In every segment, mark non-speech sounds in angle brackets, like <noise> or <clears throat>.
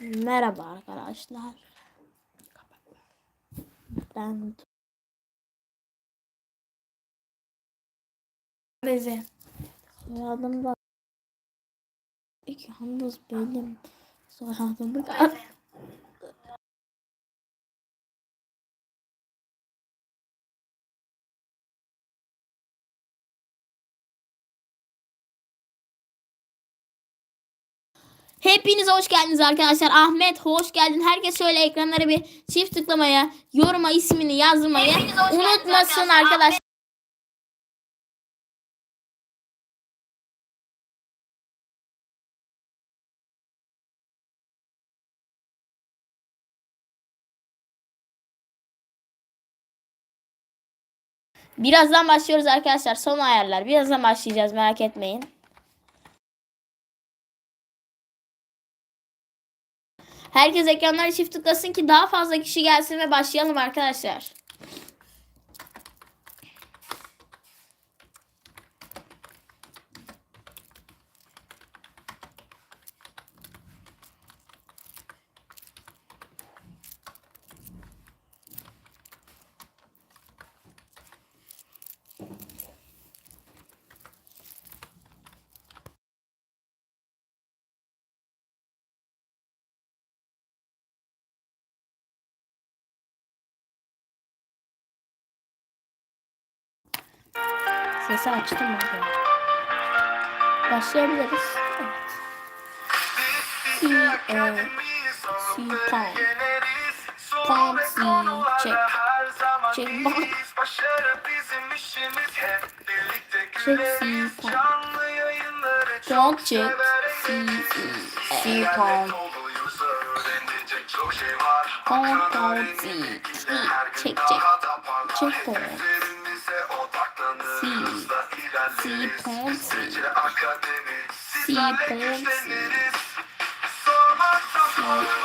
Merhaba arkadaşlar. Ben Beze. Soyadım da İki yalnız benim soyadımı <laughs> Hepiniz hoş geldiniz arkadaşlar. Ahmet hoş geldin. Herkes şöyle ekranlara bir çift tıklamaya, yoruma ismini yazmayı unutmasın arkadaşlar. Birazdan başlıyoruz arkadaşlar. Son ayarlar. Birazdan başlayacağız merak etmeyin. Herkes ekranları çift tıklasın ki daha fazla kişi gelsin ve başlayalım arkadaşlar. Sesi açtım ben. Başlayabiliriz. Evet. C, e, C, pound. Pound, C, check. Check, bak. Check, C, pound. Pound, check. C, C, C, pound. Pound, pound, C, C, check, check. Check, pound. Pound, C.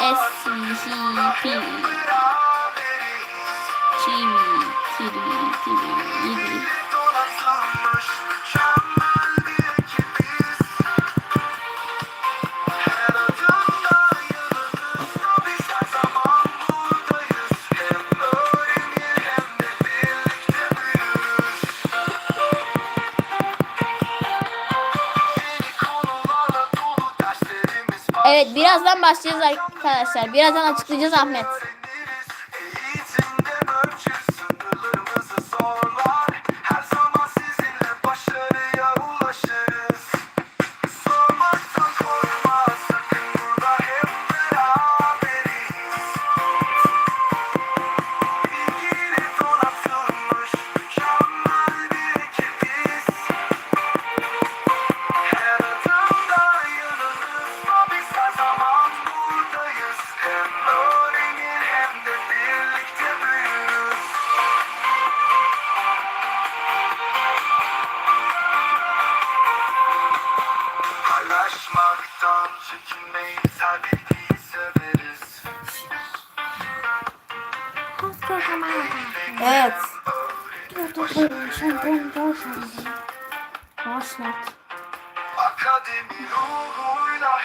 S, C, P. Chili, chili, chili, chili. Başlayacağız arkadaşlar. Birazdan açıklayacağız Ahmet.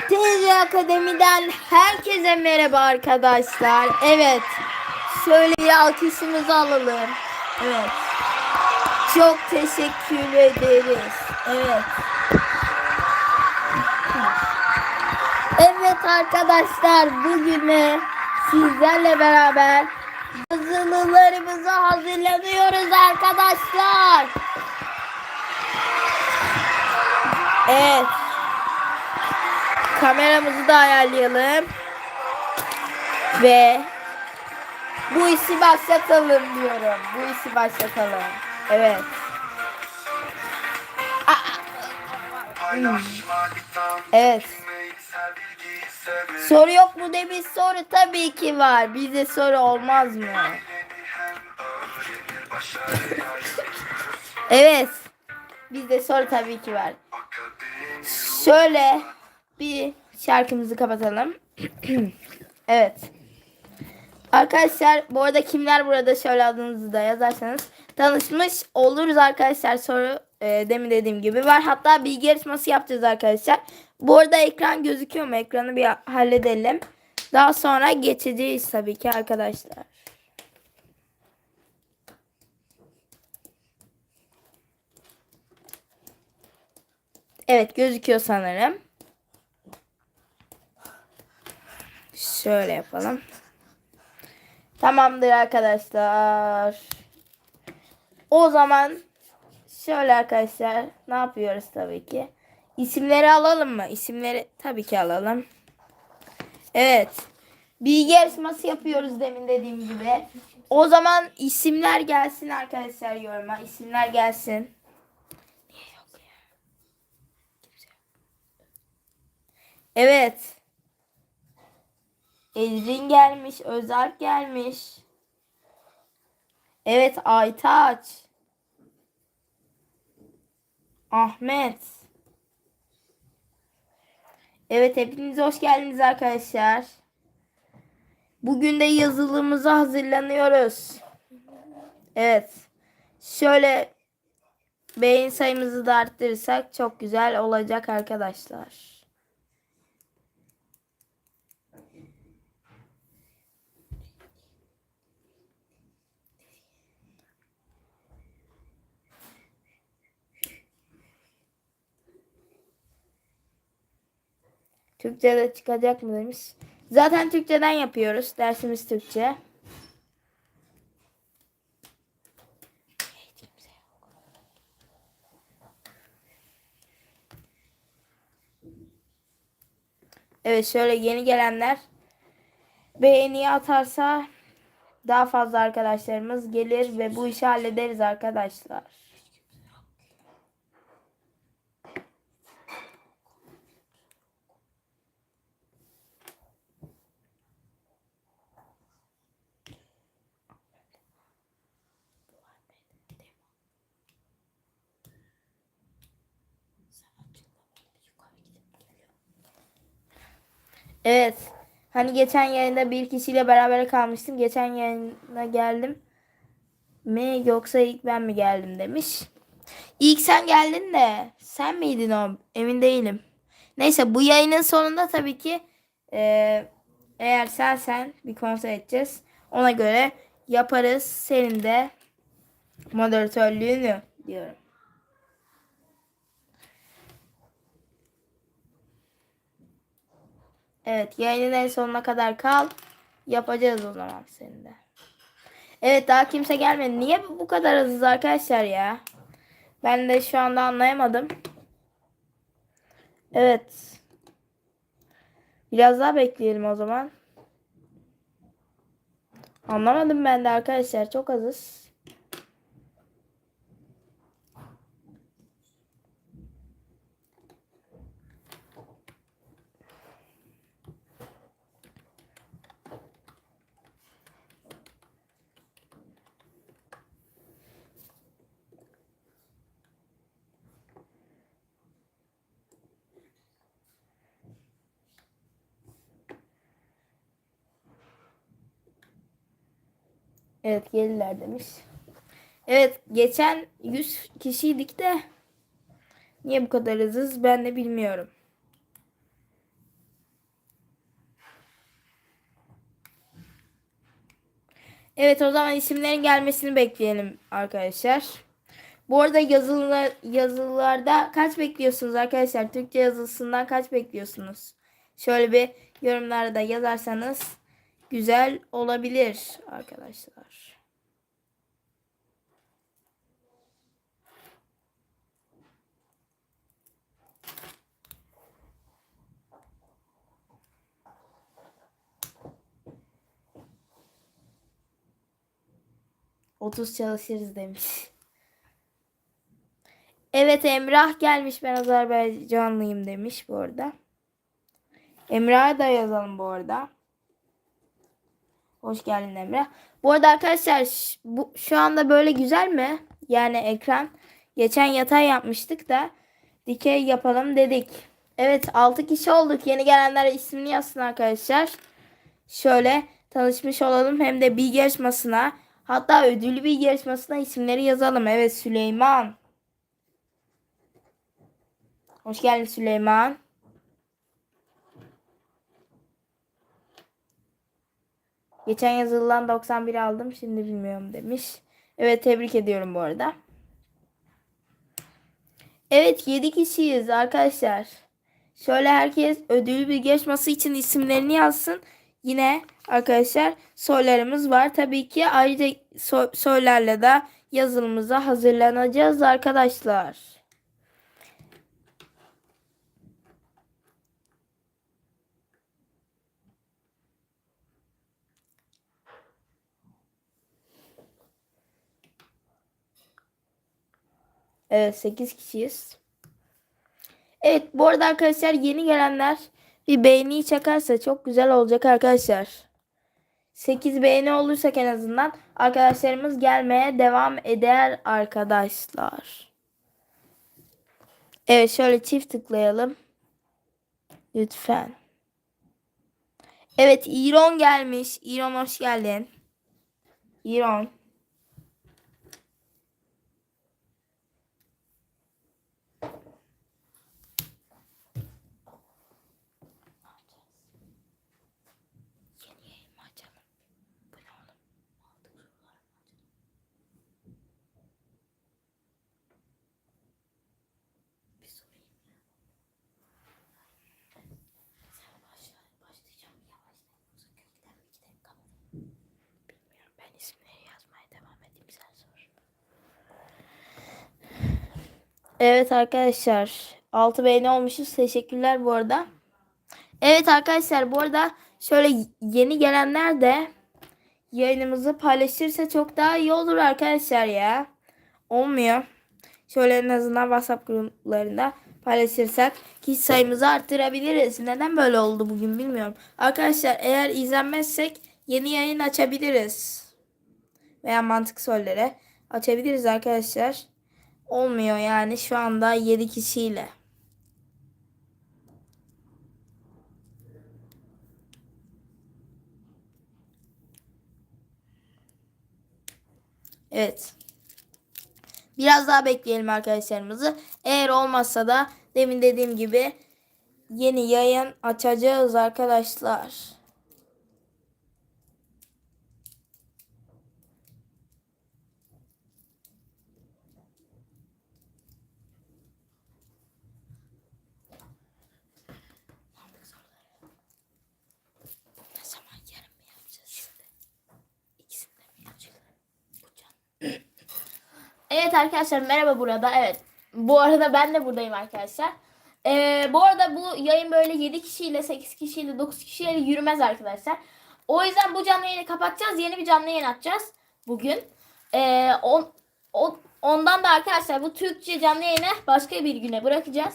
TC Akademi'den herkese merhaba arkadaşlar. Evet. Şöyle bir alkışımızı alalım. Evet. Çok teşekkür ederiz. Evet. Evet arkadaşlar bugüne sizlerle beraber yazılılarımızı hazırlanıyoruz arkadaşlar. Evet. Kameramızı da ayarlayalım. Ve bu işi başlatalım diyorum. Bu işi başlatalım. Evet. Evet. Soru yok mu demiş soru tabii ki var. Bize soru olmaz mı? <laughs> Evet. Bizde soru tabii ki var. Şöyle bir şarkımızı kapatalım. <clears throat> evet. Arkadaşlar bu arada kimler burada şöyle adınızı da yazarsanız tanışmış oluruz arkadaşlar soru e, demin dediğim gibi var. Hatta bilgi yarışması yapacağız arkadaşlar. Bu arada ekran gözüküyor mu? Ekranı bir halledelim. Daha sonra geçeceğiz tabii ki arkadaşlar. Evet gözüküyor sanırım. Şöyle yapalım. Tamamdır arkadaşlar. O zaman şöyle arkadaşlar ne yapıyoruz tabii ki. İsimleri alalım mı? İsimleri tabii ki alalım. Evet. Bilgi yarışması yapıyoruz demin dediğim gibi. O zaman isimler gelsin arkadaşlar yoruma. İsimler gelsin. Niye yok ya? Kimse yok. Evet. Ecrin gelmiş. Özalp gelmiş. Evet Aytaç. Ahmet. Evet hepiniz hoş geldiniz arkadaşlar. Bugün de yazılımıza hazırlanıyoruz. Evet. Şöyle beğen sayımızı da arttırırsak çok güzel olacak arkadaşlar. Türkçe'de çıkacak mı demiş. Zaten Türkçeden yapıyoruz. Dersimiz Türkçe. Evet şöyle yeni gelenler beğeni atarsa daha fazla arkadaşlarımız gelir ve bu işi hallederiz arkadaşlar. Evet. Hani geçen yayında bir kişiyle beraber kalmıştım. Geçen yayına geldim mi yoksa ilk ben mi geldim demiş. İlk sen geldin de sen miydin o? Emin değilim. Neyse bu yayının sonunda tabii ki eee, eğer sen sen bir konser edeceğiz. Ona göre yaparız. Senin de moderatörlüğünü diyorum. Evet yayının en sonuna kadar kal. Yapacağız o zaman senin de. Evet daha kimse gelmedi. Niye bu kadar hızlı arkadaşlar ya? Ben de şu anda anlayamadım. Evet. Biraz daha bekleyelim o zaman. Anlamadım ben de arkadaşlar. Çok azız. Evet gelirler demiş. Evet geçen 100 kişiydik de niye bu kadar hızız ben de bilmiyorum. Evet o zaman isimlerin gelmesini bekleyelim arkadaşlar. Bu arada yazılılar, yazılılarda kaç bekliyorsunuz arkadaşlar? Türkçe yazısından kaç bekliyorsunuz? Şöyle bir yorumlarda yazarsanız güzel olabilir arkadaşlar. Otuz çalışırız demiş. Evet Emrah gelmiş ben Azerbaycanlıyım demiş bu arada. Emrah'a da yazalım bu arada. Hoş geldin Emre. Bu arada arkadaşlar bu şu anda böyle güzel mi? Yani ekran. Geçen yatay yapmıştık da dikey yapalım dedik. Evet 6 kişi olduk. Yeni gelenler ismini yazsın arkadaşlar. Şöyle tanışmış olalım hem de bilgi yarışmasına hatta ödüllü bilgi yarışmasına isimleri yazalım. Evet Süleyman. Hoş geldin Süleyman. Geçen yazılıdan 91 aldım. Şimdi bilmiyorum demiş. Evet tebrik ediyorum bu arada. Evet 7 kişiyiz arkadaşlar. Şöyle herkes ödülü bir geçmesi için isimlerini yazsın. Yine arkadaşlar sorularımız var. Tabii ki ayrıca so- sorularla da yazılımıza hazırlanacağız arkadaşlar. Evet 8 kişiyiz. Evet bu arada arkadaşlar yeni gelenler bir beğeni çakarsa çok güzel olacak arkadaşlar. 8 beğeni olursak en azından arkadaşlarımız gelmeye devam eder arkadaşlar. Evet şöyle çift tıklayalım. Lütfen. Evet İron gelmiş. İron hoş geldin. İron. Yeni yayın mı açalım? Bu ne oğlum? Aldık sorular mı açalım? Bir sorayım ya. Sen başla, başlayacağım yavaştan. Yoksa kökten bir iki dakika mı? İsimleri yazmaya devam edeyim. Sen sor. Evet arkadaşlar. 6 beğeni olmuşuz. Teşekkürler bu arada. Evet arkadaşlar bu arada şöyle yeni gelenler de yayınımızı paylaşırsa çok daha iyi olur arkadaşlar ya. Olmuyor. Şöyle en azından WhatsApp gruplarında paylaşırsak kişi sayımızı arttırabiliriz. Neden böyle oldu bugün bilmiyorum. Arkadaşlar eğer izlenmezsek yeni yayın açabiliriz. Veya mantık soruları açabiliriz arkadaşlar. Olmuyor yani şu anda 7 kişiyle. Evet. Biraz daha bekleyelim arkadaşlarımızı. Eğer olmazsa da demin dediğim gibi yeni yayın açacağız arkadaşlar. Ne zaman yarın mı yapacağız şimdi? İkisini de mi yapacağız? Bu can. Evet arkadaşlar merhaba burada. Evet. Bu arada ben de buradayım arkadaşlar. Ee, bu arada bu yayın böyle 7 kişiyle, 8 kişiyle, 9 kişiyle yürümez arkadaşlar. O yüzden bu canlı yayını kapatacağız. Yeni bir canlı yayın açacağız bugün. Ee, on, o- ondan da arkadaşlar bu Türkçe canlı yayını başka bir güne bırakacağız.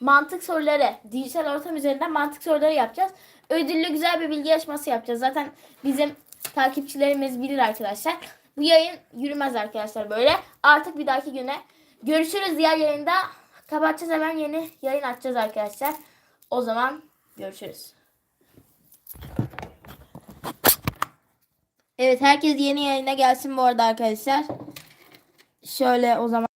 Mantık soruları, dijital ortam üzerinden mantık soruları yapacağız. Ödüllü güzel bir bilgi yarışması yapacağız. Zaten bizim takipçilerimiz bilir arkadaşlar. Bu yayın yürümez arkadaşlar böyle. Artık bir dahaki güne görüşürüz diğer yayında. Kapatacağız hemen yeni yayın açacağız arkadaşlar. O zaman görüşürüz. Evet herkes yeni yayına gelsin bu arada arkadaşlar. Şöyle o zaman